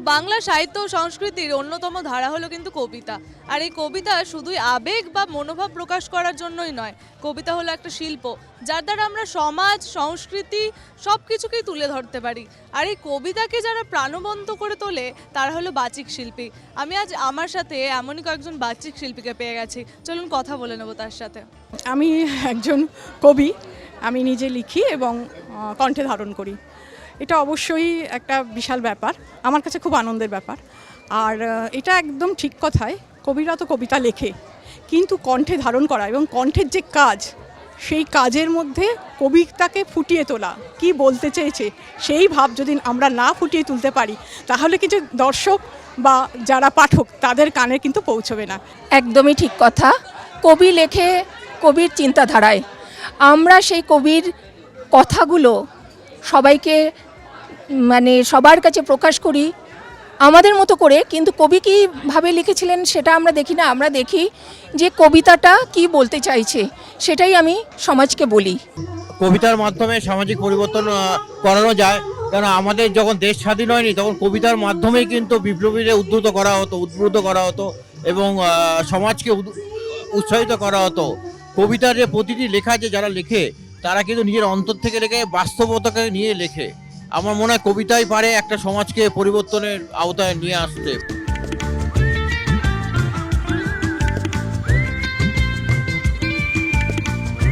বাংলা সাহিত্য ও সংস্কৃতির অন্যতম ধারা হলো কিন্তু কবিতা। আর এই কবিতা শুধুই আবেগ বা মনোভাব প্রকাশ করার জন্যই নয়, কবিতা হলো একটা শিল্প, যার দ্বারা আমরা সমাজ, সংস্কৃতি সব কিছুকেই তুলে ধরতে পারি। আর এই কবিতাকে যারা প্রাণবন্ত করে তোলে, তারা হলো বাচিক শিল্পী। আমি আজ আমার সাথে এমনই কয়েকজন বাচিক শিল্পীকে পেয়ে গেছি। চলুন কথা বলে নেব তার সাথে। আমি একজন কবি, আমি নিজে লিখি এবং কণ্ঠে ধারণ করি। এটা অবশ্যই একটা বিশাল ব্যাপার, আমার কাছে খুব আনন্দের ব্যাপার। আর এটা একদম ঠিক কথায় কবিরা তো কবিতা লেখে, কিন্তু কণ্ঠে ধারণ করা এবং কণ্ঠের যে কাজ, সেই কাজের মধ্যে কবিতাকে ফুটিয়ে তোলা, কি বলতে চেয়েছে, সেই ভাব যদি আমরা না ফুটিয়ে তুলতে পারি, তাহলে কিছু দর্শক বা যারা পাঠক, তাদের কানে কিন্তু পৌঁছবে না। একদমই ঠিক কথা, কবি লেখে কবির চিন্তাধারায়। আমরা সেই কবির কথাগুলো সবাইকে মানে সবার কাছে প্রকাশ করি, আমাদের মতো করে, কিন্তু কবি কীভাবে লিখেছিলেন সেটা আমরা দেখি না। আমরা দেখি যে কবিতাটা কি বলতে চাইছে, সেটাই আমি সমাজকে বলি। কবিতার মাধ্যমে সামাজিক পরিবর্তন করানো যায়। কারণ আমাদের যখন দেশ স্বাধীন হয়নি, তখন কবিতার মাধ্যমেই কিন্তু বিপ্লবীদের উদ্ধৃত করা হতো, উদ্বুদ্ধ করা হতো এবং সমাজকে উৎসাহিত করা হতো। কবিতার যে প্রতিটি লেখা যে যারা লেখে, তারা কিন্তু নিজের অন্তর থেকে লেখে বাস্তবতাকে নিয়ে লেখে। আমার মনে হয় কবিতাই পারে একটা সমাজকে পরিবর্তনের আওতায় নিয়ে আসতে।